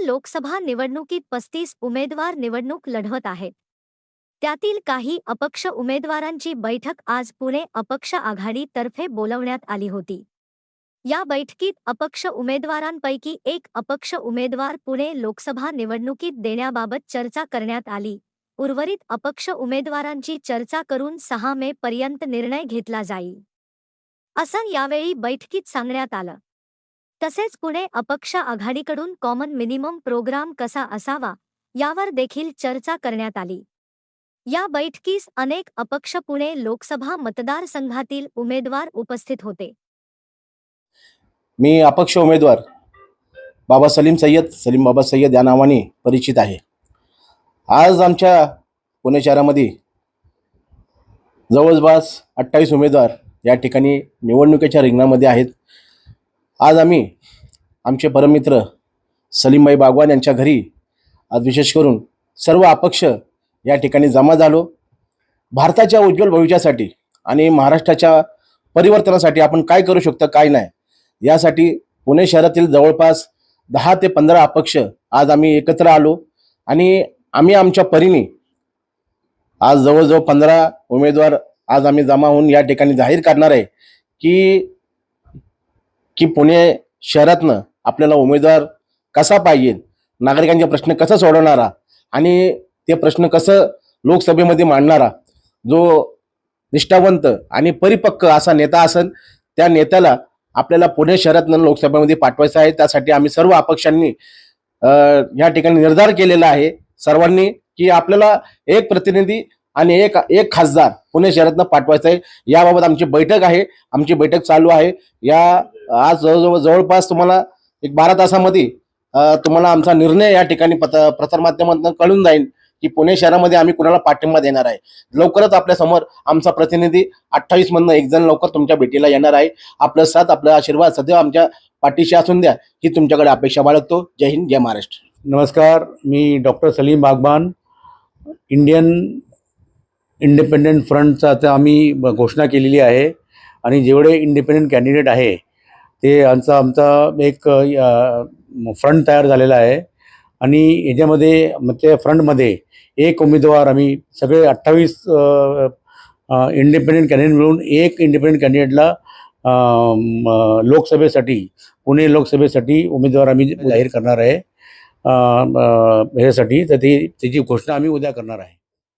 लोकसभा निवडणुकीत पस्तीस उमेदवार निवडणूक लढवत आहेत. त्यातील काही अपक्ष उमेदवारांची बैठक आज पुणे अपक्ष आघाडीतर्फे बोलवण्यात आली होती. या बैठकीत अपक्ष उमेदवारांपैकी एक अपक्ष उमेदवार पुणे लोकसभा निवडणुकीत देण्याबाबत चर्चा करण्यात आली. उर्वरित अपक्ष उमेदवारांची चर्चा करून सहा मे पर्यंत निर्णय घेतला जाईल. असं यावेळी बैठकीत सांगण्यात आलं. तसेच पुणे अपक्ष आघाडीकडून कॉमन मिनिमम प्रोग्राम कसा असावा यावर देखील चर्चा करण्यात आली. या बैठकीस अनेक अपक्ष पुणे लोकसभा मतदारसंघातील उमेदवार उपस्थित होते. मी अपक्ष उमेदवार बाबा सलीम सय्यद सलीम बाबा सय्यद या नावाने परिचित आहे. आज आमच्या पुणे शहरामध्ये जवळपास अठ्ठावीस उमेदवार या ठिकाणी निवडणुकीच्या रिंगणामध्ये आहेत. आज आम्ही आमचे परममित्र सलीमबाई बागवान यांच्या घरी आज विशेष करून सर्व अपक्ष या ठिकाणी जमा झालो. भारताच्या उज्ज्वल भविष्यासाठी आणि महाराष्ट्राच्या परिवर्तनासाठी आपण काय करू शकतो काय नाही यासाठी पुणे शहरातील जवळपास दहा ते पंधरा अपक्ष आज आम्ही एकत्र आलो आणि आम्ही आमच्या परीने आज जवळजवळ पंधरा उमेदवार आज आम्ही जमा होऊन या ठिकाणी जाहीर करणार आहे की की पुणे शहरातनं आपल्याला उमेदवार कसा पाहिजे? नागरिकांचे प्रश्न कसं सोडवणारा? आणि ते प्रश्न कसं लोकसभेमध्ये मांडणारा? जो निष्ठावंत आणि परिपक्व असा नेता असेल त्या नेत्याला आपल्याला पुणे शहरातनं लोकसभेमध्ये पाठवायचं आहे. त्यासाठी आम्ही सर्व अपक्षांनी या ठिकाणी निर्धार केलेला आहे सर्वांनी की आपल्याला एक प्रतिनिधी आणि एक एक खासदार पुणे शहरातनं पाठवायचं आहे. याबाबत आमची बैठक आहे. आमची बैठक चालू आहे. या आज जवळजवळ जवळपास तुम्हाला एक बारा तासामध्ये तुम्हाला आमचा निर्णय या ठिकाणी पत प्रसारमाध्यमातून कळून जाईल की पुणे शहरामध्ये आम्ही कुणाला पाठिंबा देणार आहे. लवकरच आपल्यासमोर आमचा प्रतिनिधी अठ्ठावीस मधनं एक जण लवकर तुमच्या भेटीला येणार आहे. आपलं साथ आपला आशीर्वाद सदैव आमच्या पाठीशी असून द्या ही तुमच्याकडे अपेक्षा बाळगतो. जय हिंद जय महाराष्ट्र. नमस्कार मी doctor Salim Bagban Indian independent फ्रंटचा आता आम्ही घोषणा केलेली आहे. आणि जेवढे इंडिपेंडंट कॅन्डिडेट आहे ते आमचा आमचा एक फ्रंट तयार झालेला आहे. आणि याच्यामध्ये म्हणजे त्या फ्रंटमध्ये एक उमेदवार आम्ही सगळे अठ्ठावीस इंडिपेंडंट कॅन्डिडेट मिळून एक इंडिपेंडंट कॅन्डिडेटला लोकसभेसाठी पुणे लोकसभेसाठी उमेदवार आम्ही जाहीर करणार आहे. ह्यासाठी. तर ती त्याची घोषणा आम्ही उद्या करणार आहे.